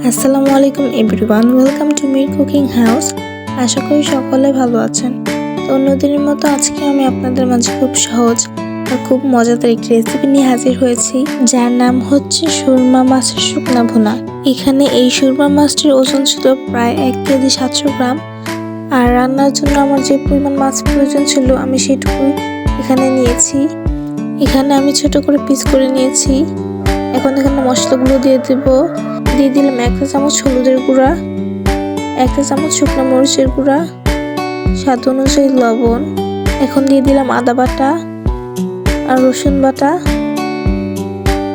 আসসালামু আলাইকুম everyone, welcome to Mir cooking house. আশা করি সকলে ভালো আছেন। তো অন্যদিনের মতো আজকে আমি আপনাদের মাঝে খুব সহজ আর খুব মজাদার একটি রেসিপি নিয়ে হাজির হয়েছি, যার নাম হচ্ছে সুরমা মাছের শুকনা ভুনা। এখানে এই সুরমা মাছটির ওজন ছিল প্রায় এক কেজি সাতশো গ্রাম। আর রান্নার জন্য আমার যে পরিমাণ মাছ প্রয়োজন ছিল, আমি সেটুকুই এখানে নিয়েছি। এখানে আমি ছোট করে পিস করে নিয়েছি। এখন এখানে মশলাগুলো দিয়ে দেবো। দিয়ে দিলাম একটা চামচ হলুদের গুঁড়া একটা চামচ শুকনো মরিচের গুঁড়া, স্বাদ অনুযায়ী লবণ। এখন দিয়ে দিলাম আদা বাটা আর রসুন বাটা।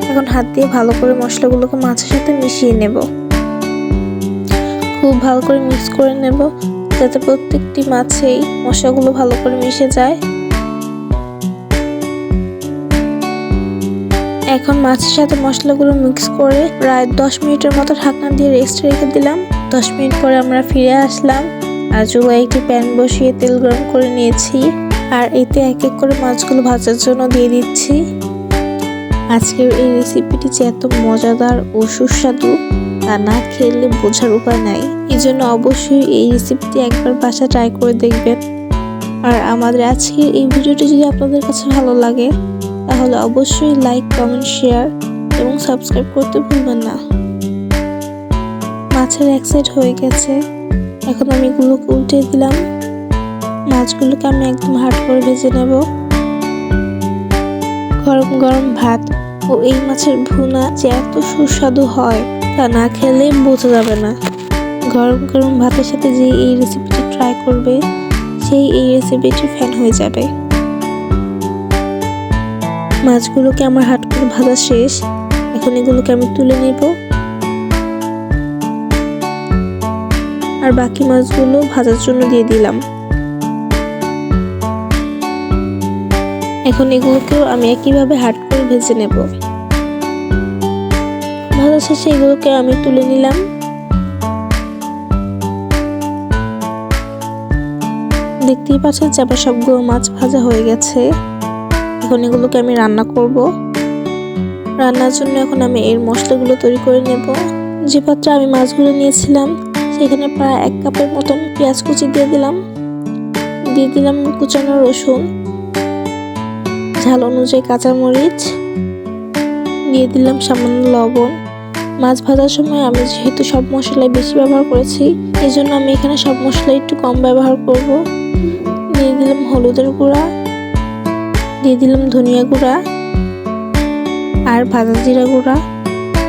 এখন হাত দিয়ে ভালো করে মশলাগুলোকে মাছের সাথে মিশিয়ে নেব। খুব ভালো করে মিক্স করে নেব, যাতে প্রত্যেকটি মাছেই মশলাগুলো ভালো করে মিশে যায়। এখন মাছের সাথে মশলাগুলো মিক্স করে প্রায় দশ মিনিটের মতো ঢাকনা দিয়ে রেস্ট রেখে দিলাম। দশ মিনিট পরে আমরা ফিরে আসলাম। আর চুলায় একটি প্যান বসিয়ে তেল গরম করে নিয়েছি। আর এতে এক এক করে মাছগুলো ভাজার জন্য দিয়ে দিচ্ছি। আজকের এই রেসিপিটি যে এত মজাদার ও সুস্বাদু, তা না খেলে বোঝার উপায় নাই। এই জন্য অবশ্যই এই রেসিপিটি একবার বাসা ট্রাই করে দেখবেন। আর আমাদের আজকের এই ভিডিওটি যদি আপনাদের কাছে ভালো লাগে তাহলে অবশ্যই লাইক কমেন্ট শেয়ার এবং সাবস্ক্রাইব করতে ভুলবেন না। মাছের এক সাইড হয়ে গেছে। এখন আমি এগুলোকে উল্টে দিলাম। মাছগুলোকে আমি একদম হাট করে ভেজে নেব। গরম গরম ভাত ও এই মাছের ভুনা যে এত সুস্বাদু হয় তা না খেলে বোঝা যাবে না। গরম গরম ভাতের সাথে যে এই রেসিপিটি ট্রাই করবে, সেই এই রেসিপিটি ফ্যান হয়ে যাবে। মাছগুলোকে আমার হাট করে ভাজা শেষ। এখন এগুলোকে আমি তুলে নেব। আর বাকি মাছগুলো ভাজার জন্য দিয়ে দিলাম। এখন এগুলোকেও আমি একইভাবে হাট করে ভেজে নেব। ভাজা শেষে এগুলোকে আমি তুলে নিলাম। দেখতেই পাচ্ছেন চাপা সবগুলো মাছ ভাজা হয়ে গেছে। এখন এগুলোকে আমি রান্না করব। রান্নার জন্য এখন আমি এর মশলাগুলো তৈরি করে নেব। যে পাত্রে আমি মাছগুলো নিয়েছিলাম, সেখানে প্রায় এক কাপের মতন পেঁয়াজ কুচি দিয়ে দিলাম। দিয়ে দিলাম কুচানো রসুন, ঝাল অনুযায়ী কাঁচামরিচ দিয়ে দিলাম সামান্য লবণ। মাছ ভাজার সময় আমি যেহেতু সব মশলাই বেশি ব্যবহার করেছি এই জন্য আমি এখানে সব মশলা একটু কম ব্যবহার করব। দিয়ে দিলাম হলুদের গুঁড়া দিয়ে দিলাম ধনিয়া গুঁড়া আর ভাজা জিরা গুঁড়া।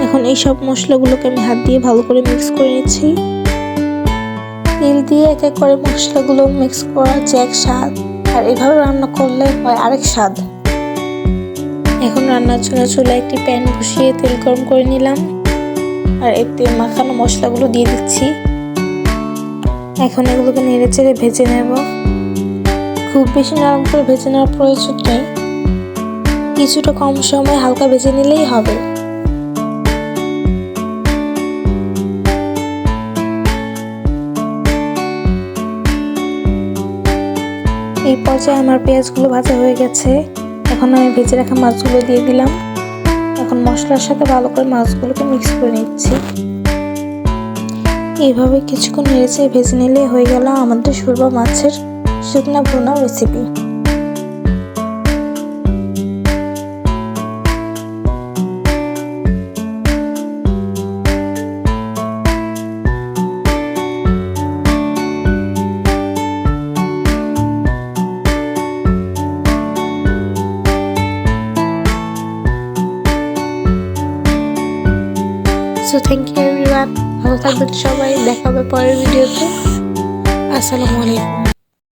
এখন এই সব মশলাগুলোকে আমি হাত দিয়ে ভালো করে মিক্স করে নিচ্ছি। তেল দিয়ে এক এক করে মশলাগুলো মিক্স করা যে এক স্বাদ। আর এভাবে রান্না করলে হয় আরেক স্বাদ। এখন রান্নার জন্য চুলা একটি প্যান বসিয়ে তেল গরম করে নিলাম। আর একটি মাখানো মশলাগুলো দিয়ে দিচ্ছি। এখন এগুলোকে নেড়ে চেড়ে ভেজে নেব। খুব বেশি নরম করে ভেজে নেওয়ার প্রয়োজন নেই। কিছুটা কম সময় হালকা ভেজে নিলেই হবে। এই পর্যায়ে আমার পেঁয়াজগুলো ভাজা হয়ে গেছে। এখন আমি ভেজে রাখা মাছগুলো দিয়ে দিলাম। এখন মশলার সাথে ভালো করে মাছগুলোকে মিক্স করে নিচ্ছি। এইভাবে কিছুক্ষণ নেড়েছে ভেজে নিলে হয়ে গেল আমাদের সুরবা মাছের শুকনা recipe so thank you everyone ভালো থাকবেন সবাই। দেখা হবে পরের ভিডিওতে। আসসালামু আলাইকুম।